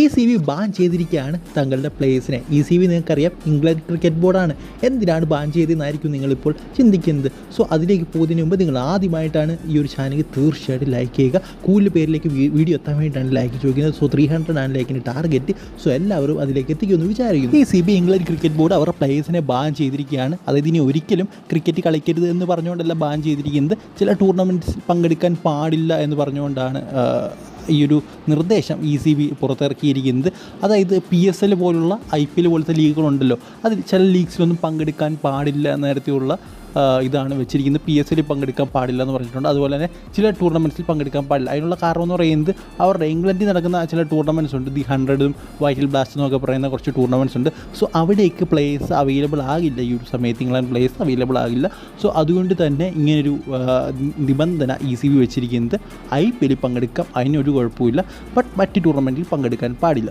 E C B ban ചെയ്തിരിക്കുകയാണ് തങ്ങളുടെ പ്ലേയേഴ്സിനെ ഇ സി ബി നിങ്ങൾക്കറിയാം ഇംഗ്ലണ്ട് ക്രിക്കറ്റ് ബോർഡാണ് എന്തിനാണ് ബാൻ ചെയ്തതെന്നായിരിക്കും നിങ്ങളിപ്പോൾ ചിന്തിക്കുന്നത്. സോ അതിലേക്ക് പോകുന്നതിന് മുമ്പ് നിങ്ങൾ ആദ്യമായിട്ടാണ് ഈ ഒരു ചാനൽ തീർച്ചയായിട്ടും ലൈക്ക് ചെയ്യുക. കൂടുതൽ പേരിലേക്ക് വീഡിയോ എത്താൻ വേണ്ടിയിട്ടാണ് ലൈക്ക് ചോദിക്കുന്നത്. സോ ത്രീ ഹൺഡ്രഡ് ആണ് ലൈക്കിന് ടാർഗറ്റ് സോ എല്ലാവരും അതിലേക്ക് എത്തിക്കുമെന്ന് വിചാരിക്കുന്നു. E C B England cricket board അവരുടെ പ്ലേയേഴ്സിനെ ബാൻ ചെയ്തിരിക്കുകയാണ്. അതായത് ഇനി ഒരിക്കലും ക്രിക്കറ്റ് കളിക്കരുത് എന്ന് പറഞ്ഞുകൊണ്ടല്ല ബാൻ ചെയ്തിരിക്കുന്നത്. ചില ടൂർണമെന്റ്സിൽ പങ്കെടുക്കാൻ പാടില്ല എന്ന് പറഞ്ഞുകൊണ്ടാണ് ഈ ഒരു നിർദ്ദേശം ഇ സി ബി പുറത്തിറക്കിയിരിക്കുന്നത്. അതായത് പി എസ് എൽ പോലുള്ള ഐ പി എൽ പോലത്തെ ലീഗുകളുണ്ടല്ലോ. അതിൽ ചില ലീഗ്സിലൊന്നും പങ്കെടുക്കാൻ പാടില്ല എന്ന തരത്തിലുള്ള ഇതാണ് വെച്ചിരിക്കുന്നത്. പി എസ് എല്ലിൽ പങ്കെടുക്കാൻ പാടില്ല എന്ന് പറഞ്ഞിട്ടുണ്ട്. അതുപോലെ തന്നെ ചില ടൂർണമെന്റ്സിൽ പങ്കെടുക്കാൻ പാടില്ല. അതിനുള്ള കാരണം എന്ന് പറയുന്നത് അവരുടെ ഇംഗ്ലണ്ടിൽ നടക്കുന്ന ചില ടൂർണമെന്റ്സ് ഉണ്ട്. ദി ഹൺഡ്രഡും വൈറ്റിൽ ബ്ലാസ്റ്റ് എന്നൊക്കെ പറയുന്ന കുറച്ച് ടൂർണമെന്റ്സ് ഉണ്ട്. സോ അവിടേക്ക് പ്ലേസ് അവൈലബിൾ ആകില്ല. ഈ ഒരു സമയത്ത് ഇംഗ്ലണ്ട് പ്ലേയേഴ്സ് അവൈലബിൾ ആകില്ല. സോ അതുകൊണ്ട് തന്നെ ഇങ്ങനൊരു നിബന്ധന ഇ സി ബി വെച്ചിരിക്കുന്നത് ഐ പി എല്ലിൽ പങ്കെടുക്കാം. അതിനൊരു കുഴപ്പമില്ല. ബട്ട് മറ്റ് ടൂർണമെന്റിൽ പങ്കെടുക്കാൻ പാടില്ല.